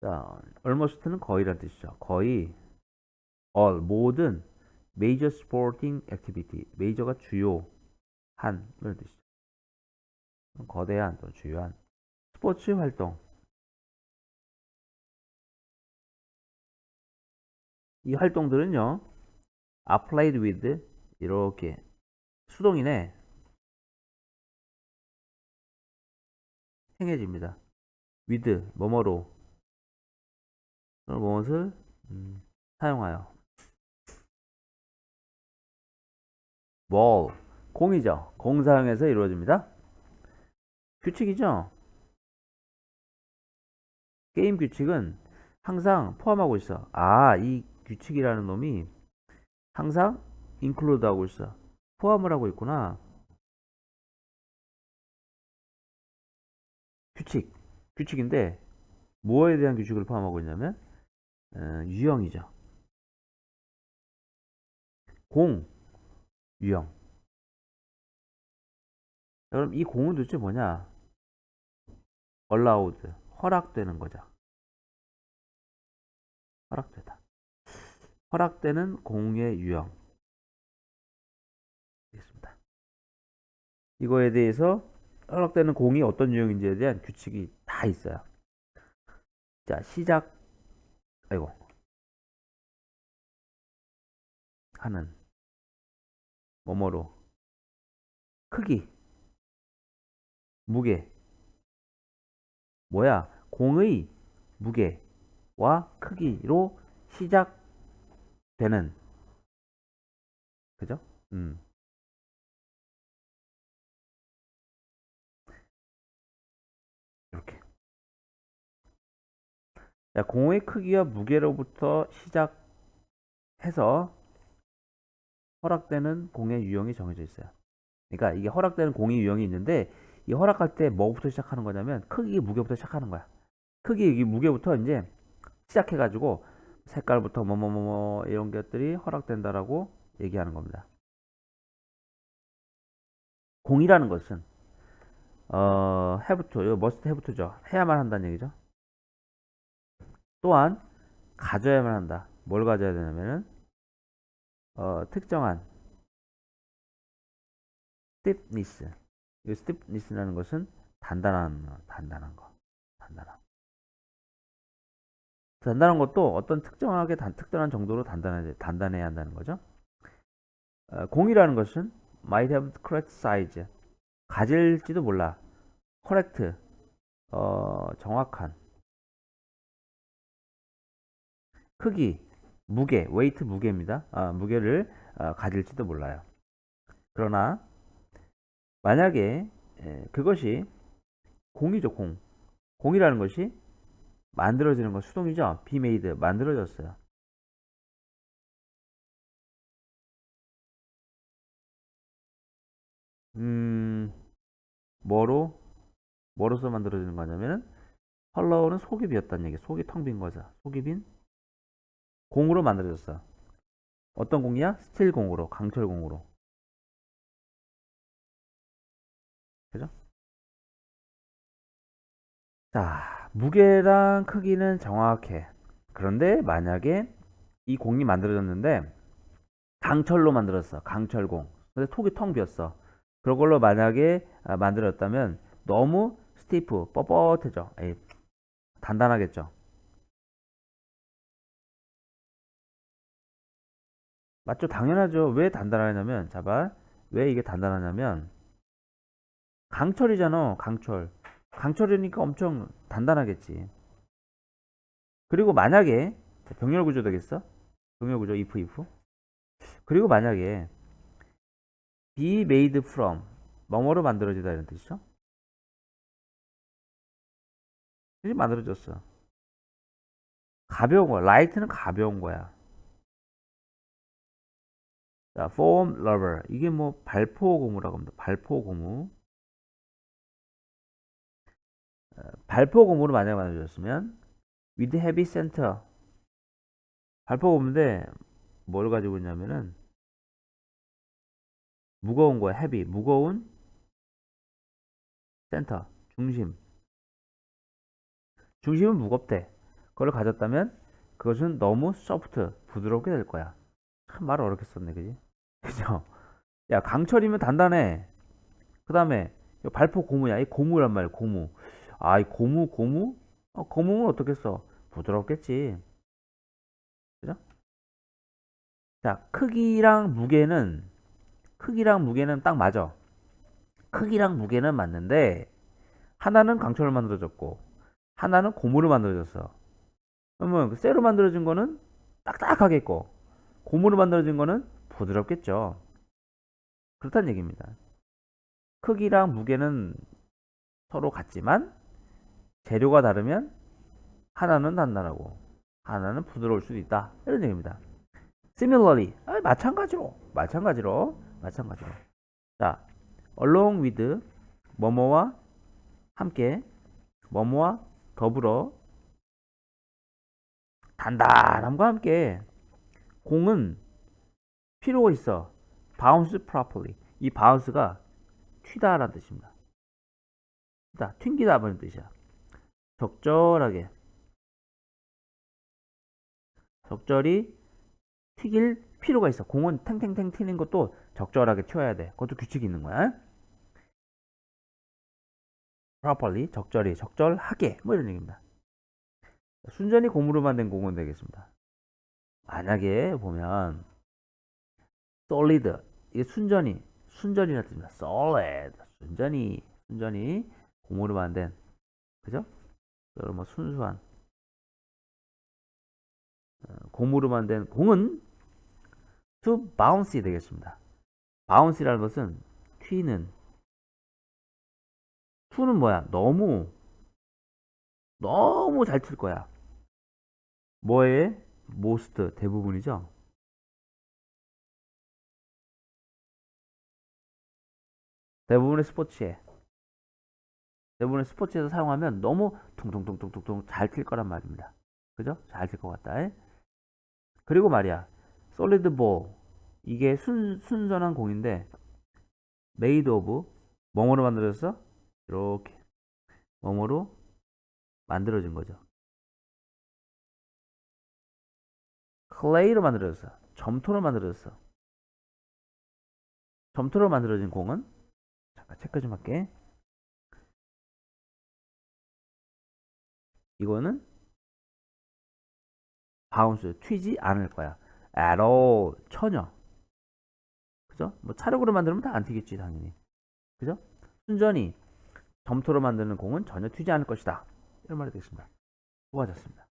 자, almost는 거의란 뜻이죠. 거의 all 모든 major sporting activity major가 주요한을 뜻이죠. 거대한 또는 주요한 스포츠 활동 이 활동들은요 are played with 이렇게 수동이네 행해집니다. with 뭐뭐로 무엇을 음, 사용하여 ball 공이죠. 공 사용해서 이루어집니다. 규칙이죠. 게임 규칙은 항상 포함하고 있어. 아, 이 규칙이라는 놈이 항상 include 하고 있어. 포함을 하고 있구나. 규칙. 규칙인데 무엇에 대한 규칙을 포함하고 있냐면 어, 유형이죠. 공 유형. 자, 그럼 이 공은 도대체 뭐냐? allowed 허락되는 거죠. 허락되다. 허락되는 공의 유형. 되겠습니다. 이거에 대해서 허락되는 공이 어떤 유형인지에 대한 규칙이 다 있어요. 자, 시작. 아이고. 하는. 뭐뭐로. 크기. 무게. 뭐야? 공의 무게와 크기로 시작되는. 그죠? 음. 자, 공의 크기와 무게로부터 시작해서 허락되는 공의 유형이 정해져 있어요. 그러니까 이게 허락되는 공의 유형이 있는데 이 허락할 때 뭐부터 시작하는 거냐면 크기, 무게부터 시작하는 거야. 크기, 이 무게부터 이제 시작해가지고 색깔부터 뭐뭐뭐뭐 이런 것들이 허락된다라고 얘기하는 겁니다. 공이라는 것은 어, must have to죠. 해야만 한다는 얘기죠. 또한 가져야만 한다. 뭘 가져야 되냐면은 어, 특정한 stiffness. 이 stiffness라는 것은 단단한 단단한 거. 단단한. 단단한 것도 어떤 특정하게 단, 특별한 정도로 단단해 단단해야 한다는 거죠. 어, 공이라는 것은 might have correct size. 가질지도 몰라. correct. 어, 정확한 크기, 무게, 웨이트 무게입니다. 아, 무게를 아, 가질지도 몰라요. 그러나 만약에 에, 그것이 공이죠, 공. 공이라는 것이 만들어지는 건 수동이죠. made 만들어졌어요. 음, 뭐로 뭐로서 만들어지는 거냐면 은 헐러우는 속이 비었다는 얘기. 속이 텅 빈 거죠. 속이 빈 공으로 만들어졌어. 어떤 공이야? 스틸 공으로, 강철 공으로. 그죠? 자, 무게랑 크기는 정확해. 그런데 만약에 이 공이 만들어졌는데 강철로 만들었어. 강철공. 근데 톡이 텅 비었어. 그런 걸로 만약에 아, 만들었다면 너무 스티프, 뻣뻣해져. 에이, 단단하겠죠. 맞죠? 당연하죠. 왜 단단하냐면, 자봐. 왜 이게 단단하냐면, 강철이잖아. 강철. 강철이니까 엄청 단단하겠지. 그리고 만약에, 자, 병렬 구조 되겠어? 병렬 구조, if, if. 그리고 만약에, be made from, 뭐뭐로 만들어지다 이런 뜻이죠? 이제 만들어졌어. 가벼운 거야. 라이트는 가벼운 거야. 자, foam rubber. 이게 뭐 발포 고무라고 합니다. 발포 고무. 어, 발포 고무로 만약에 만들어졌으면 with heavy center. 발포 고무인데 뭘 가지고 있냐면은 무거운 거야. heavy. 무거운 센터. 중심. 중심은 무겁대. 그걸 가졌다면 그것은 너무 소프트, 부드럽게 될 거야. 참말 어렵게 썼네, 그지? 그죠? 야, 강철이면 단단해. 그 다음에 발포 고무야. 이 고무란 말이야, 고무. 아, 이 고무, 고무? 어, 고무는 어떻게 써? 부드럽겠지. 그죠? 자, 크기랑 무게는, 크기랑 무게는 딱 맞아. 크기랑 무게는 맞는데, 하나는 강철로 만들어졌고, 하나는 고무로 만들어졌어. 그러면 그 쇠로 만들어진 거는 딱딱하겠고, 고무로 만들어진 거는 부드럽겠죠. 그렇다는 얘기입니다. 크기랑 무게는 서로 같지만, 재료가 다르면 하나는 단단하고 하나는 부드러울 수도 있다. 이런 얘기입니다. Similarly, 아, 마찬가지로, 마찬가지로, 마찬가지로. 자, along with 뭐뭐와 함께, 뭐뭐와 더불어 단단함과 함께 공은 필요가 있어. bounce properly. 이 bounce가 튀다라는 뜻입니다. 튀다, 튕기다 하는 뜻이야. 적절하게 적절히 튀길 필요가 있어. 공은 탱탱탱 튀는 것도 적절하게 튀어야 돼. 그것도 규칙이 있는 거야. properly 적절히 적절하게 뭐 이런 얘기입니다. 순전히 고무로 만든 공은 되겠습니다. 만약에 보면 solid 이게 순전히 순전이라는 뜻입니다. solid 순전히 순전히 고무로 만든 그죠? 여러 뭐 순수한 어, 고무로 만든 공은 to bounce이 되겠습니다. bounce이라는 것은 튀는 to는 뭐야? 너무 너무 잘튈 거야. 뭐에? Most 대부분이죠. 대부분의 스포츠에 대부분의 스포츠에서 사용하면 너무 퉁퉁퉁퉁퉁퉁 잘 튈 거란 말입니다. 그죠? 잘 튈 것 같다. 에? 그리고 말이야. 솔리드 볼 이게 순, 순전한 공인데 메이드 오브 뭐뭐로 만들어졌어? 이렇게 뭐뭐로 만들어진 거죠. 클레이로 만들어졌어. 점토로 만들어졌어. 점토로 만들어진 공은 잠깐 체크 좀 할게. 이거는 바운스 튀지 않을 거야. at all 전혀. 그죠? 뭐 차력으로 만들면 다 안 튀겠지 당연히. 그죠? 순전히 점토로 만드는 공은 전혀 튀지 않을 것이다. 이런 말이 되겠습니다. 수고하셨습니다.